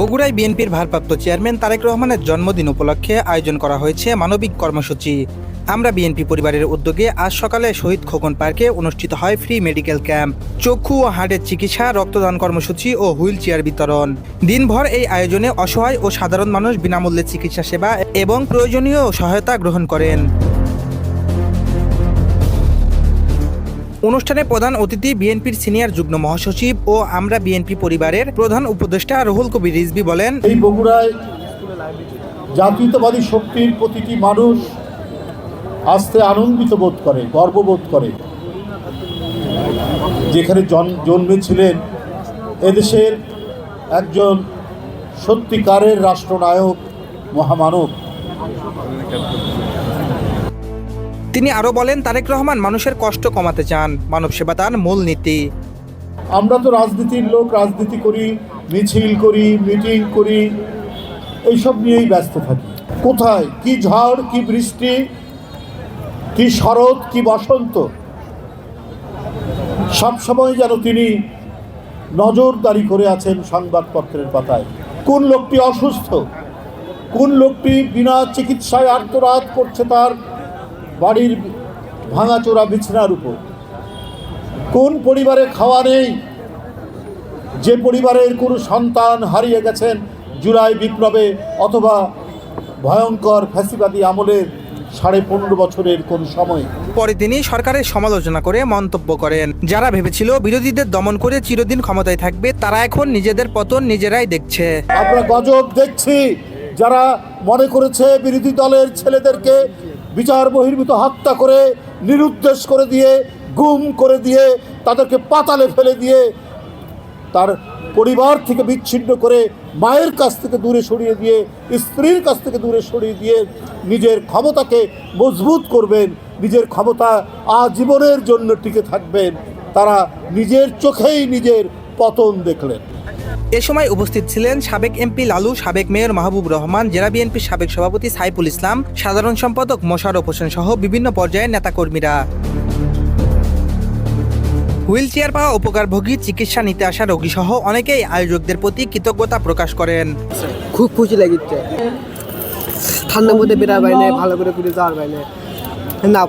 বগুড়ায় বিএনপির ভারপ্রাপ্ত চেয়ারম্যান তারেক রহমানের জন্মদিন উপলক্ষে আয়োজন করা হয়েছে মানবিক কর্মসূচি। আমরা বিএনপি পরিবারের উদ্যোগে আজ সকালে শহীদ খোকন পার্কে অনুষ্ঠিত হয় ফ্রি মেডিকেল ক্যাম্প। চক্ষু ও হার্টের চিকিৎসা, রক্তদান কর্মসূচি ও হুইল চেয়ার বিতরণ। দিনভর এই আয়োজনে অসহায় ও সাধারণ মানুষ বিনামূল্যে চিকিৎসা সেবা এবং প্রয়োজনীয় সহায়তা গ্রহণ করেন। অনুষ্ঠানে প্রধান অতিথি বিএনপির সিনিয়র যুগ্ম মহাসচিব ও আমরা বিএনপি পরিবারের প্রধান উপদেষ্টা রুহুল কবির রিজভি বলেন, এই বগুড়ায় জাতীয়তাবাদী শক্তির প্রতিটি মানুষ আস্তে আনন্দিত বোধ করে, গর্ববোধ করে। যেখানে জন- জন্মেছিলেন এদেশের একজন সত্যিকারের রাষ্ট্রনায়ক মহামানব। তিনি আরও বলেন, তারেক রহমান মানুষের কষ্ট কমাতে চান মানব সেবা তার মূল নীতি। আমরা তো রাজনীতির লোক, রাজনীতি করি, মিছিল করি, মিটিং করি, এইসব নিয়েই ব্যস্ত থাকি। কোথায়? কি ঝড়, কি বৃষ্টি, কি শরৎ, কি বসন্ত? সব সময় যেন তিনি নজরদারি করে আছেন সংবাদপত্রের পাতায়। কোন লোকটি অসুস্থ? কোন লোকটি বিনা চিকিৎসায় আত্মরাত করছে তার বাড়ির ভাঙাচোরা বিছানার উপর। কোন পরিবারে খাওয়া নেই যে পরিবারের কোনো সন্তান হারিয়ে গেছেন জুলাই বিপ্লবে অথবা ভয়ঙ্কর ফ্যাসিবাদী আমলের সাড়ে পনেরো বছরের কোন সময়? পরে তিনি সরকারের সমালোচনা করে মন্তব্য করেন। যারা ভেবেছিল বিরোধীদের দমন করে চিরদিন ক্ষমতায় থাকবে তারা এখন নিজেদের পতন নিজেরাই দেখছে। আমরা গজব দেখছি। যারা মনে করেছে বিরোধী দলের ছেলেদেরকে বিচার বহির্ভূত হত্যা করে, নিরুদ্দেশ করে দিয়ে, গুম করে দিয়ে, তাদেরকে পাতালে ফেলে দিয়ে, তার পরিবার থেকে বিচ্ছিন্ন করে, মায়ের কাছ থেকে দূরে সরিয়ে দিয়ে, স্ত্রীর কাছ থেকে দূরে সরিয়ে দিয়ে নিজের ক্ষমতাকে মজবুত করবেন, নিজের ক্ষমতা আজীবনের জন্য টিকে থাকবেন। তারা নিজের চোখেই নিজের পতন দেখলেন। এ সময় উপস্থিত ছিলেন সাবেক এমপি লালু, সাবেক মেয়র মাহবুব রহমান, জেলা বিএনপির সাবেক সভাপতি সাইফুল ইসলাম, সাধারণ সম্পাদক মোশাররফ হোসেন সহ বিভিন্ন পর্যায়ের নেতাকর্মীরা। হুইল চেয়ার পাওয়া উপকারভোগী, চিকিৎসা নিতে আসা রোগী সহ অনেকেই আয়োজকদের প্রতি কৃতজ্ঞতা প্রকাশ করেন। খুব খুশি লাগিচ্ছে। ঠান্ডার মধ্যে বেরার বাইরে, ভালো করে ঘুরে যাওয়ার বাইরে। না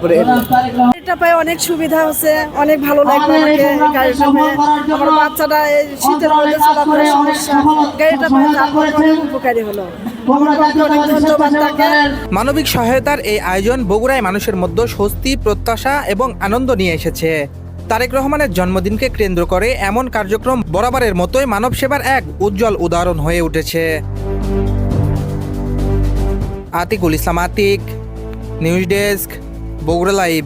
পাই অনেক সুবিধা হচ্ছে অনেক ভালো লাগল আমাকে গাড়িটা পেয়ে আমার বাচ্চাটা এই শীতের মধ্যে চলাফেরার সমস্যা। গাড়িটা পেয়ে তারপরে অনেক উপকারী হলো। মানবিক সহায়তার এই আয়োজন বগুড়ায় মানুষের মধ্যে স্বস্তি প্রত্যাশা এবং আনন্দ নিয়ে এসেছে। তারেক রহমানের জন্মদিনকে কেন্দ্র করে এমন কার্যক্রম বরাবরের মতোই মানব সেবার এক উজ্জ্বল উদাহরণ হয়ে উঠেছে। Atikul Islam Atik news desk. Bogura live.